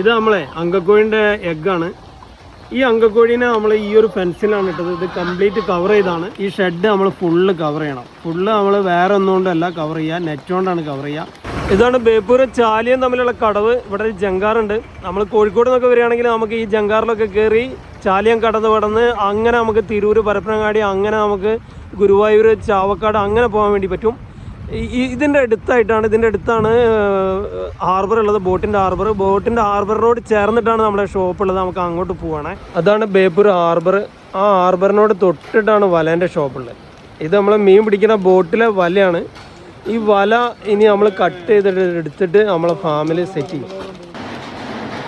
ഇത് നമ്മളെ അങ്കക്കോഴിന്റെ എഗ്ഗാണ്. ഈ അങ്കക്കോഴീനെ നമ്മൾ ഈ ഒരു ഫെൻസിലാണ് ഇട്ടത്. ഇത് കംപ്ലീറ്റ് കവർ ചെയ്താണ്. ഈ ഷെഡ് നമ്മൾ ഫുള്ള് കവർ ചെയ്യണം. ഫുള്ള് നമ്മൾ വേറെ ഒന്നുകൊണ്ടല്ല കവർ ചെയ്യുക. നെറ്റ് കൊണ്ടാണ് കവർ ചെയ്യുക. ഇതാണ് ബേപ്പൂർ ചാലിയം തമ്മിലുള്ള കടവ്. ഇവിടെ ഒരു ജങ്കാറുണ്ട്. നമ്മൾ കോഴിക്കോട് നിന്നൊക്കെ വരികയാണെങ്കിൽ നമുക്ക് ഈ ജങ്കാറിലൊക്കെ കയറി ചാലിയം കടന്ന് കടന്ന് അങ്ങനെ നമുക്ക് തിരൂർ പരപ്പനങ്ങാടി അങ്ങനെ നമുക്ക് ഗുരുവായൂർ ചാവക്കാട് അങ്ങനെ പോകാൻ വേണ്ടി പറ്റും. ഇതിന്റെ അടുത്തായിട്ടാണ് ഇതിന്റെ അടുത്താണ് ഹാർബർ ഉള്ളത് ബോട്ടിന്റെ ഹാർബർ. ബോട്ടിന്റെ ഹാർബറിനോട് ചേർന്നിട്ടാണ് നമ്മുടെ ഷോപ്പ് ഉള്ളത്. നമുക്ക് അങ്ങോട്ട് പോവാണേ. അതാണ് ബേപ്പൂർ ഹാർബർ. ആ ഹാർബറിനോട് തൊട്ടിട്ടാണ് വലേന്റെ ഷോപ്പ് ഉള്ളത്. ഇത് നമ്മൾ മീൻ പിടിക്കുന്ന ബോട്ടിലെ വലയാണ്. ഈ വല ഇനി നമ്മൾ കട്ട് ചെയ്തിട്ട് എടുത്തിട്ട് നമ്മളെ ഫാമിൽ സെറ്റ് ചെയ്യും.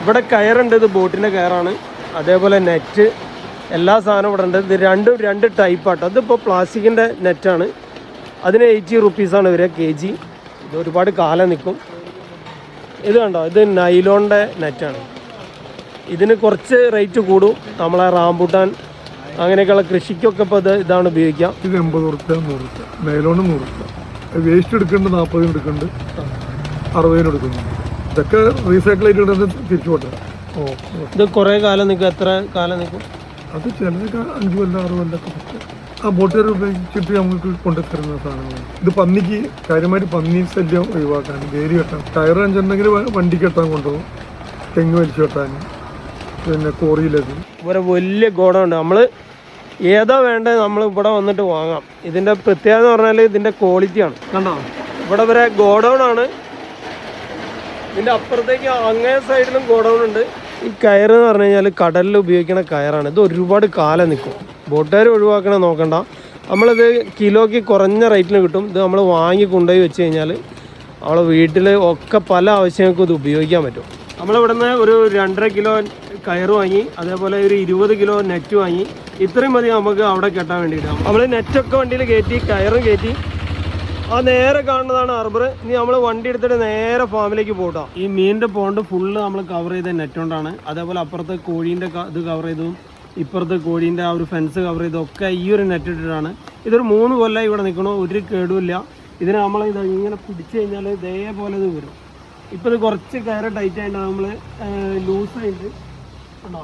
ഇവിടെ കയറുണ്ട് ഇത് ബോട്ടിന്റെ കയറാണ്. അതേപോലെ നെറ്റ് എല്ലാ സാധനവും ഇവിടെ ഉണ്ട് ഇത് രണ്ടും രണ്ട് ടൈപ്പാട്ടോ അതിപ്പോൾ പ്ലാസ്റ്റിക്കിന്റെ നെറ്റാണ് അതിന് എയ്റ്റി റുപ്പീസാണ് വരിക കെ ജി ഇത് ഒരുപാട് കാലം നിൽക്കും. ഇത് കണ്ടോ? ഇത് നൈലോണിന്റെ നെറ്റാണ് ഇതിന് കുറച്ച് റേറ്റ് കൂടും. നമ്മളെ റാംബൂട്ടാൻ അങ്ങനെയൊക്കെയുള്ള കൃഷിക്കൊക്കെ ഇപ്പോൾ ഇത് ഇതാണ് ഉപയോഗിക്കാം ഇത് എൺപത് റുപ്യ നൂറ് റുപ്യ. നൈലോണ് നൂറ് റുപ്യ. വേസ്റ്റ് എടുക്കുന്നുണ്ട് നാൽപ്പതിന് എടുക്കുന്നുണ്ട്. അറുപതിന് എടുക്കുന്നുണ്ട്. ഇതൊക്കെ റീസൈക്കിൾ ചെയ്തിട്ട് ഇടുന്നത് തിരിച്ചു പോട്ടെ ഓ ഇത് കുറേ കാലം നിൽക്കും. എത്ര കാലം നിൽക്കും? അത് ചിലതൊക്കെ അഞ്ച് കൊല്ലം ആറ് കൊല്ലമൊക്കെ ആ ബോട്ടുകാർ ഉപയോഗിച്ചിട്ട് നമുക്ക് കൊണ്ടുത്തരുന്ന സാധനങ്ങളാണ്. ഇത് പന്നിക്ക് കാര്യമായിട്ട് പന്നി ശല്യം ഒഴിവാക്കാൻ വേരി കെട്ടാൻ ടയർ അഞ്ചുണ്ടെങ്കിൽ വണ്ടി കെട്ടാൻ കൊണ്ടുപോകും തെങ്ങ് വലിച്ചു കെട്ടാൻ പിന്നെ കോറിയിലേക്ക് ഇവിടെ വലിയ ഗോഡമുണ്ട് നമ്മൾ ഏതാ വേണ്ടത് നമ്മൾ ഇവിടെ വന്നിട്ട് വാങ്ങാം. ഇതിന്റെ പ്രത്യേകത എന്ന് പറഞ്ഞാൽ ഇതിന്റെ ക്വാളിറ്റിയാണ് കണ്ടോ? ഇവിടെ വരെ ഗോഡൗൺ ആണ്. ഇതിന്റെ അപ്പുറത്തേക്ക് അങ്ങേ സൈഡിലും ഗോഡൗൺ ഉണ്ട്. ഈ കയർ എന്ന് പറഞ്ഞു കഴിഞ്ഞാൽ കടലിൽ ഉപയോഗിക്കുന്ന കയറാണ്. ഇത് ഒരുപാട് കാലം നിൽക്കും ബോട്ടുകാർ ഒഴിവാക്കണം നോക്കണ്ട. നമ്മളിത് കിലോയ്ക്ക് കുറഞ്ഞ റേറ്റിന് കിട്ടും. ഇത് നമ്മൾ വാങ്ങി കൊണ്ടുപോയി വെച്ച് കഴിഞ്ഞാൽ നമ്മളെ വീട്ടിൽ ഒക്കെ പല ആവശ്യങ്ങൾക്കും ഇത് ഉപയോഗിക്കാൻ പറ്റും. നമ്മളിവിടുന്ന് ഒരു രണ്ടര കിലോ കയർ വാങ്ങി അതേപോലെ ഒരു ഇരുപത് കിലോ നെറ്റ് വാങ്ങി ഇത്രയും മതി നമുക്ക് അവിടെ കെട്ടാൻ വേണ്ടിയിട്ട്. നമ്മൾ നെറ്റൊക്കെ വണ്ടിയിൽ കയറ്റി കയറും കയറ്റി. ആ നേരെ കാണുന്നതാണ് അർബർ ഇനി നമ്മൾ വണ്ടി എടുത്തിട്ട് നേരെ ഫാമിലേക്ക് പോട്ടോ. ഈ മീനിന്റെ പോണ്ട് ഫുള്ള് നമ്മൾ കവർ ചെയ്ത നെറ്റ് കൊണ്ടാണ്. അതേപോലെ അപ്പുറത്ത് കോഴീന്റെ ഇത് കവർ ചെയ്തതും ഇപ്പുറത്ത് കോഴീന്റെ ആ ഒരു ഫെൻസ് കവർ ചെയ്തൊക്കെ ഈ ഒരു നെറ്റ് ഇട്ടിട്ടാണ്. ഇതൊരു മൂന്ന് കൊല്ലം ഇവിടെ നിൽക്കണോ ഒരു കേടുമില്ല. ഇതിന് നമ്മൾ ഇത് ഇങ്ങനെ പിടിച്ചു കഴിഞ്ഞാൽ ഇതേപോലെ ഇത് വരും. ഇപ്പോൾ ഇത് കുറച്ച് കയറ് ടൈറ്റ് ആയിട്ട് നമ്മൾ ലൂസായിട്ട്. കണ്ടോ?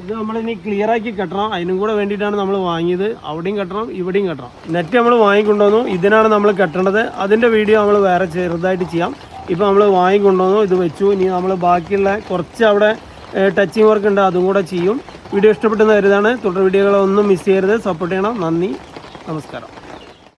ഇത് നമ്മളിനി ക്ലിയർ ആക്കി കെട്ടണം. അതിനും കൂടെ വേണ്ടിയിട്ടാണ് നമ്മൾ വാങ്ങിയത്. അവിടെയും കെട്ടണം ഇവിടെയും കെട്ടണം. നെറ്റ് നമ്മൾ വാങ്ങിക്കൊണ്ടുവന്നു. ഇതിനാണ് നമ്മൾ കെട്ടേണ്ടത്. അതിന്റെ വീഡിയോ നമ്മൾ വേറെ ചെറുതായിട്ട് ചെയ്യാം. ഇപ്പോൾ നമ്മൾ വാങ്ങിക്കൊണ്ടുവന്നു ഇത് വെച്ചു. ഇനി നമ്മൾ ബാക്കിയുള്ള കുറച്ച് അവിടെ ടച്ചിങ് വർക്ക് ഉണ്ട് അതും കൂടെ ചെയ്യും. വീഡിയോ ഇഷ്ടപ്പെട്ടെന്ന് കരുതാണ്. തുടർ വീഡിയോകളൊന്നും മിസ് ചെയ്യരുത്. സപ്പോർട്ട് ചെയ്യണം. നന്ദി. നമസ്കാരം.